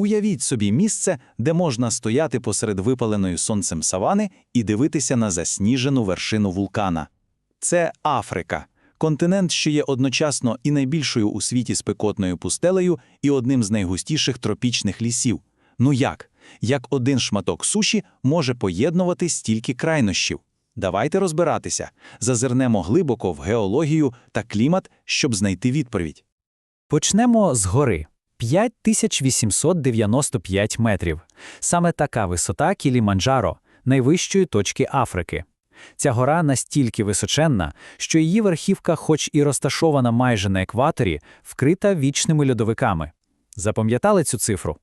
Уявіть собі місце, де можна стояти посеред випаленої сонцем савани і дивитися на засніжену вершину вулкана. Це Африка, континент, що є одночасно і найбільшою у світі спекотною пустелею, і одним з найгустіших тропічних лісів. Ну як? Як один шматок суші може поєднувати стільки крайнощів? Давайте розбиратися. Зазирнемо глибоко в геологію та клімат, щоб знайти відповідь. Почнемо з гори. 5895 метрів. Саме така висота Кіліманджаро, найвищої точки Африки. Ця гора настільки височенна, що її верхівка, хоч і розташована майже на екваторі, вкрита вічними льодовиками. Запам'ятали цю цифру?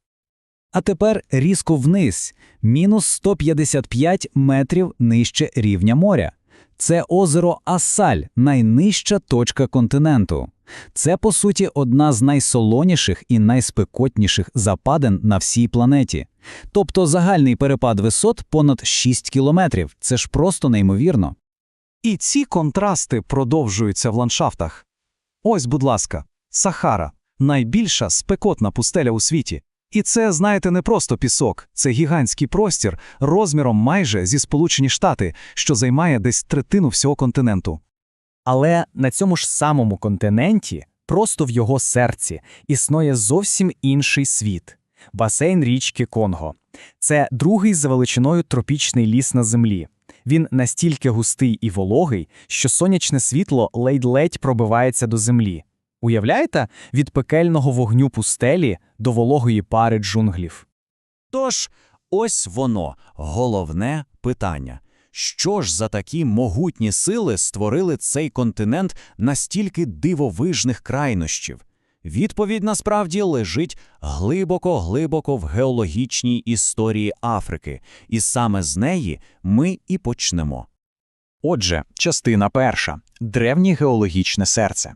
А тепер різко вниз, мінус 155 метрів нижче рівня моря. Це озеро Асаль, найнижча точка континенту. Це, по суті, одна з найсолоніших і найспекотніших западин на всій планеті. Тобто загальний перепад висот понад 6 кілометрів. Це ж просто неймовірно. І ці контрасти продовжуються в ландшафтах. Ось, будь ласка, Сахара найбільша спекотна пустеля у світі. І це, знаєте, не просто пісок, це гігантський простір розміром майже зі Сполучені Штати, що займає десь третину всього континенту. Але на цьому ж самому континенті, просто в його серці, існує зовсім інший світ басейн річки Конго. Це другий за величиною тропічний ліс на землі. Він настільки густий і вологий, що сонячне світло ледь-ледь пробивається до землі. Уявляєте, від пекельного вогню пустелі до вологої пари джунглів. Тож, ось воно, головне питання. Що ж за такі могутні сили створили цей континент настільки дивовижних крайнощів? Відповідь насправді лежить глибоко-глибоко в геологічній історії Африки, і саме з неї ми і почнемо. Отже, частина перша древнє геологічне серце.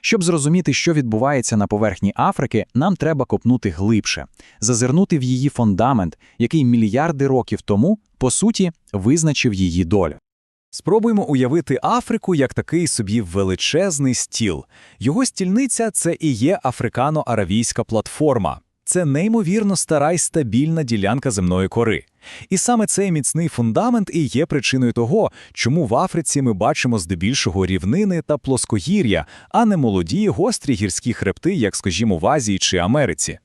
Щоб зрозуміти, що відбувається на поверхні Африки, нам треба копнути глибше, зазирнути в її фундамент, який мільярди років тому, по суті, визначив її долю. Спробуємо уявити Африку як такий собі величезний стіл. Його стільниця це і є африкано-аравійська платформа. Це неймовірно стара й стабільна ділянка земної кори. І саме цей міцний фундамент і є причиною того, чому в Африці ми бачимо здебільшого рівнини та плоскогір'я, а не молоді гострі гірські хребти, як, скажімо, в Азії чи Америці.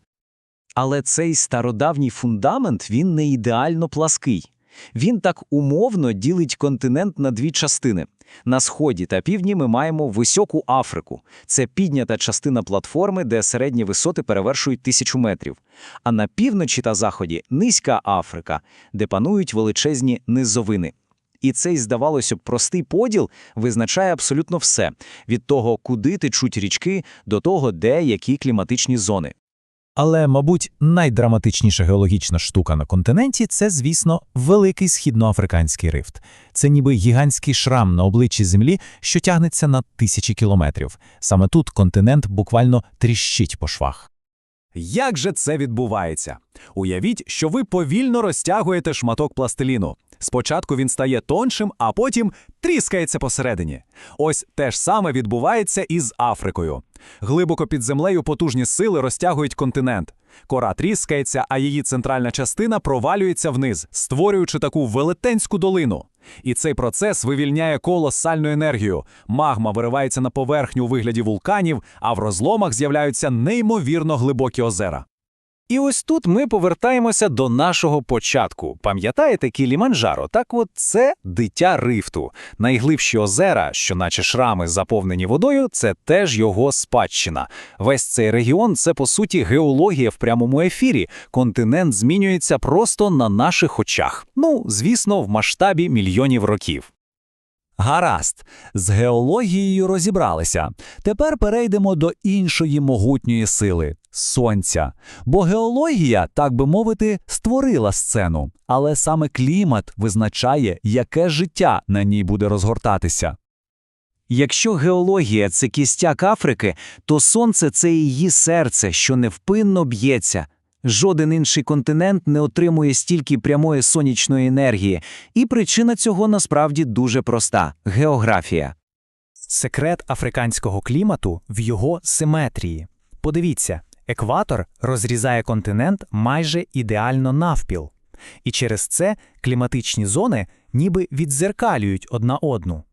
Але цей стародавній фундамент він не ідеально плаский. Він так умовно ділить континент на дві частини. На сході та півдні ми маємо високу Африку. Це піднята частина платформи, де середні висоти перевершують тисячу метрів. А на півночі та заході низька Африка, де панують величезні низовини. І цей, здавалося б, простий поділ визначає абсолютно все від того, куди течуть річки, до того, де які кліматичні зони. Але, мабуть, найдраматичніша геологічна штука на континенті це, звісно, великий східноафриканський рифт. Це ніби гігантський шрам на обличчі землі, що тягнеться на тисячі кілометрів. Саме тут континент буквально тріщить по швах. Як же це відбувається? Уявіть, що ви повільно розтягуєте шматок пластиліну. Спочатку він стає тоншим, а потім тріскається посередині. Ось те ж саме відбувається і з Африкою. Глибоко під землею потужні сили розтягують континент. Кора тріскається, а її центральна частина провалюється вниз, створюючи таку велетенську долину. І цей процес вивільняє колосальну енергію. Магма виривається на поверхню у вигляді вулканів, а в розломах з'являються неймовірно глибокі озера. І ось тут ми повертаємося до нашого початку. Пам'ятаєте Кіліманджаро? Так от це дитя рифту. Найглибші озера, що наче шрами заповнені водою, це теж його спадщина. Весь цей регіон це по суті геологія в прямому ефірі. Континент змінюється просто на наших очах. Ну, звісно, в масштабі мільйонів років. Гаразд, з геологією розібралися. Тепер перейдемо до іншої могутньої сили сонця. Бо геологія, так би мовити, створила сцену, але саме клімат визначає, яке життя на ній буде розгортатися. Якщо геологія це кістяк Африки, то сонце це її серце, що невпинно б'ється. Жоден інший континент не отримує стільки прямої сонячної енергії, і причина цього насправді дуже проста географія. Секрет африканського клімату в його симетрії. Подивіться, Екватор розрізає континент майже ідеально навпіл. І через це кліматичні зони ніби відзеркалюють одна одну.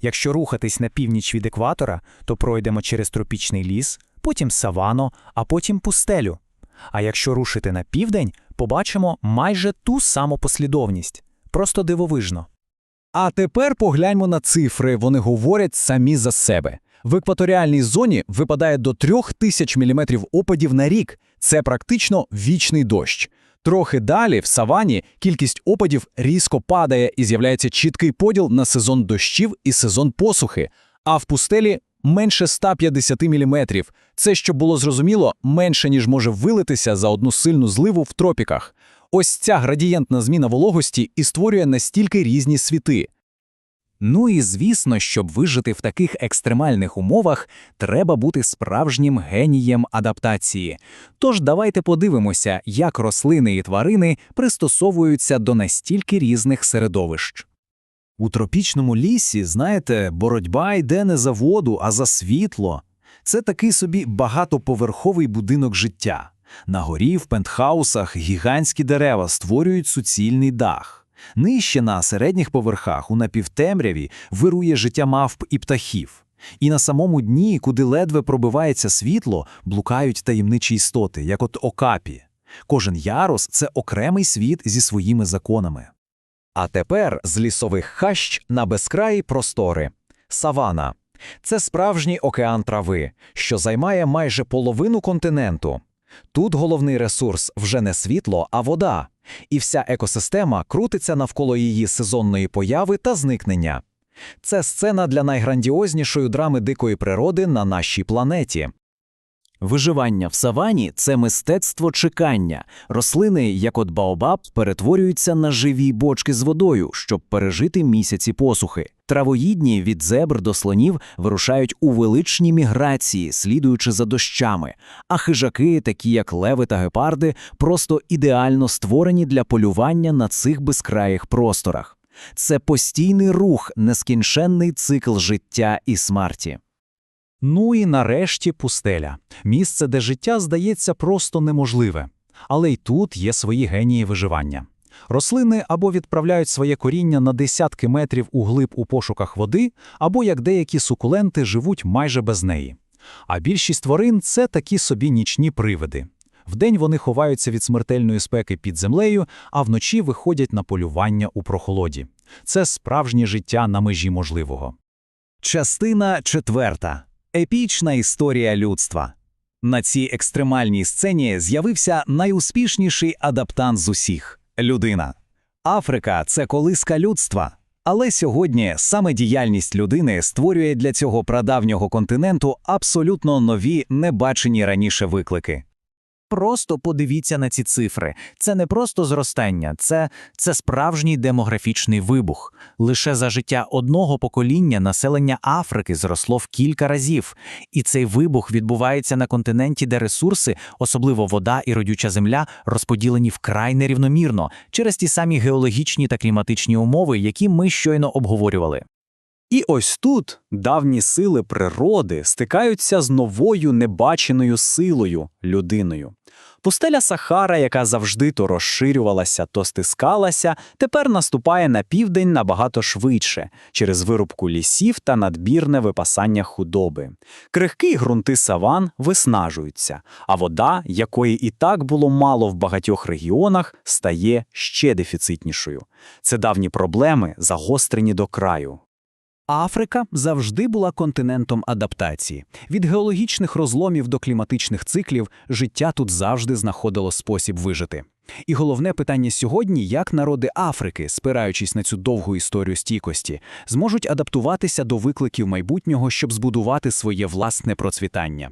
Якщо рухатись на північ від екватора, то пройдемо через тропічний ліс, потім савану, а потім пустелю. А якщо рушити на південь, побачимо майже ту саму послідовність. Просто дивовижно. А тепер погляньмо на цифри, вони говорять самі за себе. В екваторіальній зоні випадає до 3000 мм опадів на рік. Це практично вічний дощ. Трохи далі, в савані, кількість опадів різко падає і з'являється чіткий поділ на сезон дощів і сезон посухи, а в пустелі менше 150 мм. Це, щоб було зрозуміло, менше, ніж може вилитися за одну сильну зливу в тропіках. Ось ця градієнтна зміна вологості і створює настільки різні світи. Ну і звісно, щоб вижити в таких екстремальних умовах, треба бути справжнім генієм адаптації. Тож давайте подивимося, як рослини і тварини пристосовуються до настільки різних середовищ. У тропічному лісі, знаєте, боротьба йде не за воду, а за світло. Це такий собі багатоповерховий будинок життя. На горі в пентхаусах гігантські дерева створюють суцільний дах. Нижче на середніх поверхах у напівтемряві вирує життя мавп і птахів. І на самому дні, куди ледве пробивається світло, блукають таємничі істоти, як от окапі. Кожен ярус це окремий світ зі своїми законами. А тепер з лісових хащ на безкраї простори. Савана. Це справжній океан трави, що займає майже половину континенту. Тут головний ресурс вже не світло, а вода. І вся екосистема крутиться навколо її сезонної появи та зникнення. Це сцена для найграндіознішої драми дикої природи на нашій планеті. Виживання в савані це мистецтво чекання. Рослини, як от Баобаб, перетворюються на живі бочки з водою, щоб пережити місяці посухи. Травоїдні від зебр до слонів вирушають у величні міграції, слідуючи за дощами. А хижаки, такі як леви та гепарди, просто ідеально створені для полювання на цих безкраїх просторах. Це постійний рух, нескінченний цикл життя і смерті. Ну і нарешті пустеля. Місце, де життя здається просто неможливе. Але й тут є свої генії виживання. Рослини або відправляють своє коріння на десятки метрів у глиб у пошуках води, або, як деякі сукуленти, живуть майже без неї. А більшість тварин – це такі собі нічні привиди. Вдень вони ховаються від смертельної спеки під землею, а вночі виходять на полювання у прохолоді. Це справжнє життя на межі можливого. Частина четверта. Епічна історія людства. На цій екстремальній сцені з'явився найуспішніший адаптант з усіх – людина. Африка – це колиска людства. Але сьогодні саме діяльність людини створює для цього прадавнього континенту абсолютно нові, небачені раніше виклики. Просто подивіться на ці цифри. Це не просто зростання, це, це справжній демографічний вибух. Лише за життя одного покоління населення Африки зросло в кілька разів. І цей вибух відбувається на континенті, де ресурси, особливо вода і родюча земля, розподілені вкрай нерівномірно через ті самі геологічні та кліматичні умови, які ми щойно обговорювали. І ось тут давні сили природи стикаються з новою небаченою силою людиною. Пустеля Сахара, яка завжди то розширювалася, то стискалася, тепер наступає на південь набагато швидше через вирубку лісів та надбірне випасання худоби. Крихкі ґрунти саван виснажуються, а вода, якої і так було мало в багатьох регіонах, стає ще дефіцитнішою. Це давні проблеми, загострені до краю. Африка завжди була континентом адаптації. Від геологічних розломів до кліматичних циклів життя тут завжди знаходило спосіб вижити. І головне питання сьогодні, як народи Африки, спираючись на цю довгу історію стійкості, зможуть адаптуватися до викликів майбутнього, щоб збудувати своє власне процвітання.